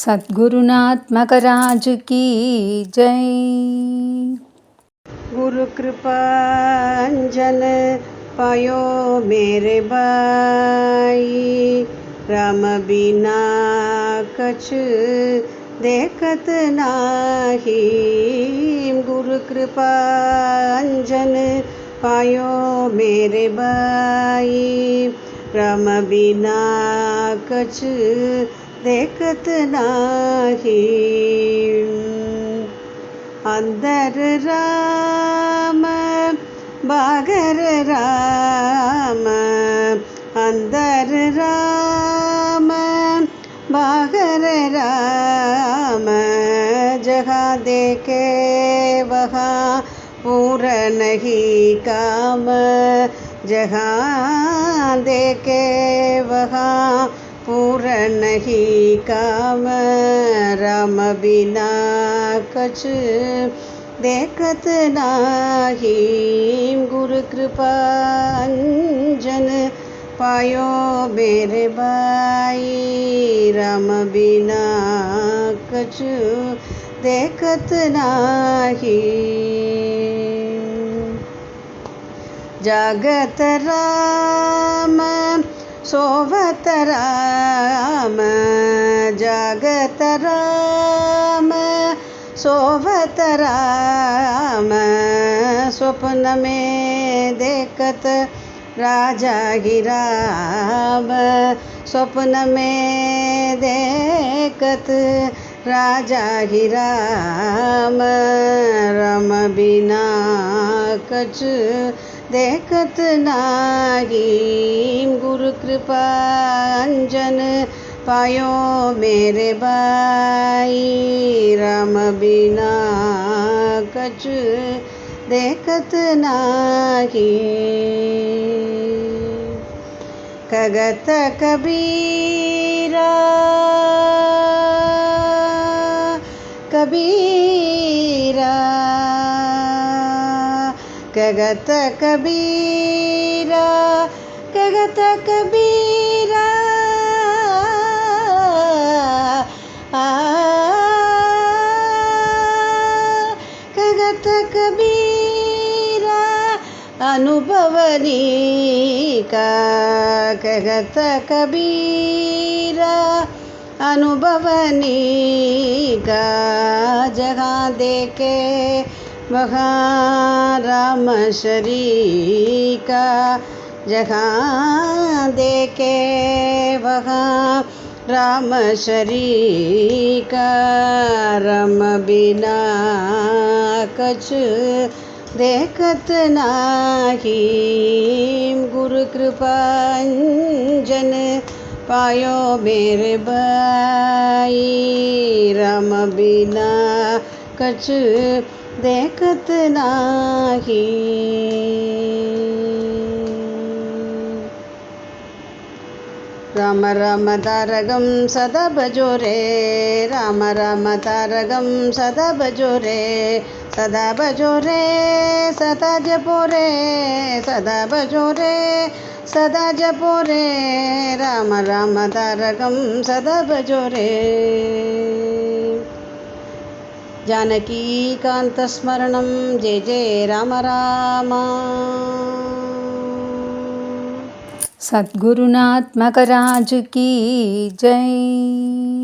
सद्गुरुनाथ मकराज की जय। गुरु कृपांजन पायो मेरे भाई। राम बिना कछ देखत नाही। गुरु कृपांजन पायो मेरे भाई। राम बिना कछ देखत नाही अंदर राम, बागर राम। अंदर राम, बागर राम। जहाँ देखे वहाँ पूरा नहीं काम। जहाँ देखे वहाँ पूरा नहीं काम, राम बिना कछ देखत नाही। गुरु कृपा अंजन पायो मेरे भाई। राम बिना कछ देखत नाही। जागत राम सोवत राम जागत राम सोवत राम स्वप्न में देखत राजा ही राम स्वप्न में देखत राजा ही राम राम बिना कछ देखत नाही गुरु कृपा अंजन पायो मेरे भाई राम बिना कछ देखत नाही कगत कबीरा कबीरा कगत कबीरा कगत कबीरा। कगत कबीरा अनुभवनी का कगत कबीरा अनुभवनी का जगह देखे वहाँ राम शरी का जहाँ देखे वहाँ राम शरी का राम बिना कछ देखत नाही। गुरु कृपांजन पायो मेरे भाई। राम बिना कछ देखत नाही राम राम तारगं सदा भजो रे। राम राम तारगं सदा भजो रे। सदा भजो रे, सदा जपो रे। सदा भजो रे, सदा जपो रे। राम राम तारकं सदा भजो रे। जानकीकान्तस्मरणं जय जय राम राम सद्गुरुनाथ मकराज की जय